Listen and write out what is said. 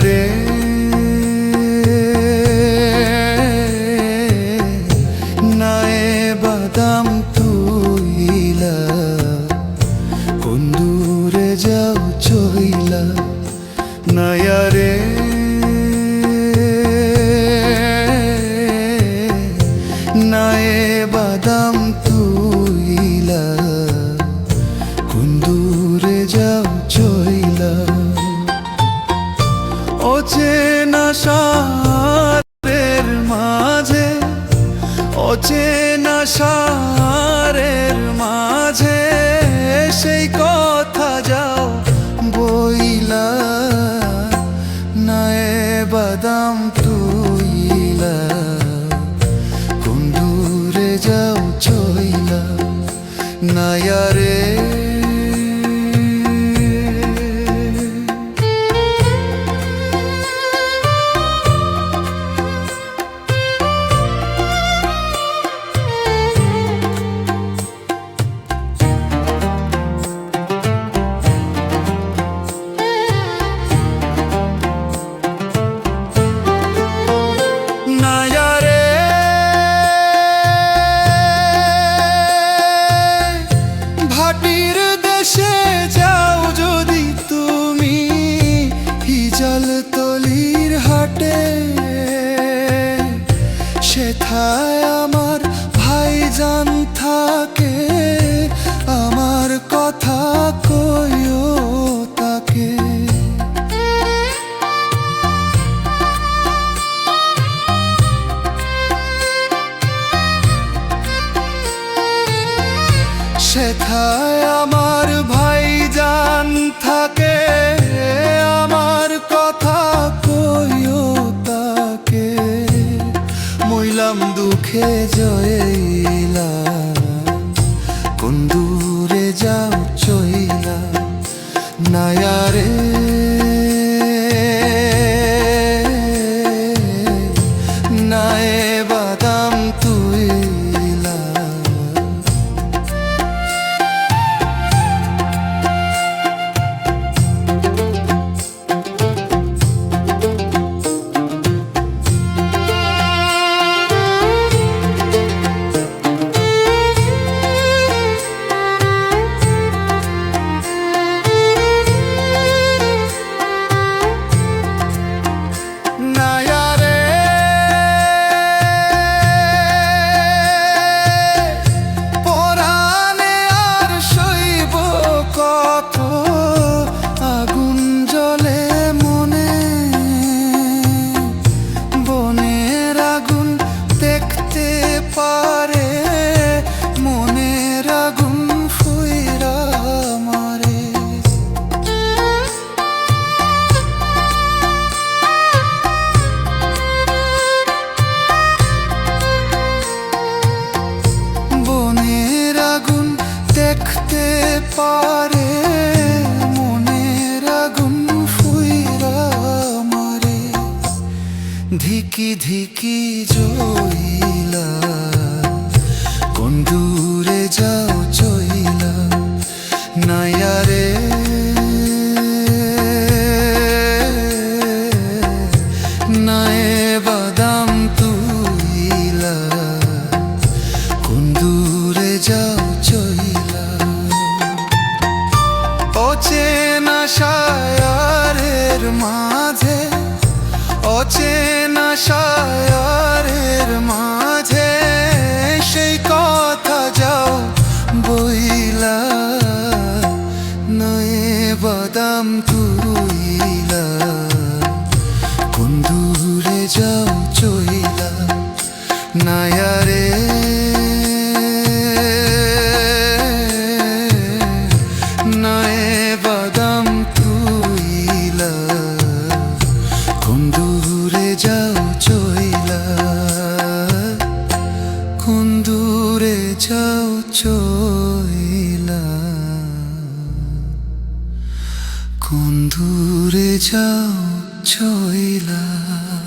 রে নায়ে বাদাম তুইলা কোন দূরে যাও চইলা নায়ারে তুইলা দূরে যাও চইলা ভাটির দেশে যাও যদি তুমি, হিজল তলির হাটে। সেথায় আমার ভাইজান থাকে, আমার কথা কইও। সেথায় আমার ভাইজান থাকে, আমার কথা কইও তাকে। মইলাম দুঃখে জয়লা, কোন দূরে যাও চইলা নায়ারে নায়ে বাদাম তুইলা ধিকি ধিকি জইলা কোন দূরে যাও চইলা নায়ারে নায়ে বাদাম তুইলা, কোন দূরে যাও চইলা। অচেনা সায়ারের মাঝে অচেনা সায়ারের মাঝে সেই কথা যাও বইলা নয়ে বাদাম তুইলা যাও চইলা। কোন দূরে যাও চইলা।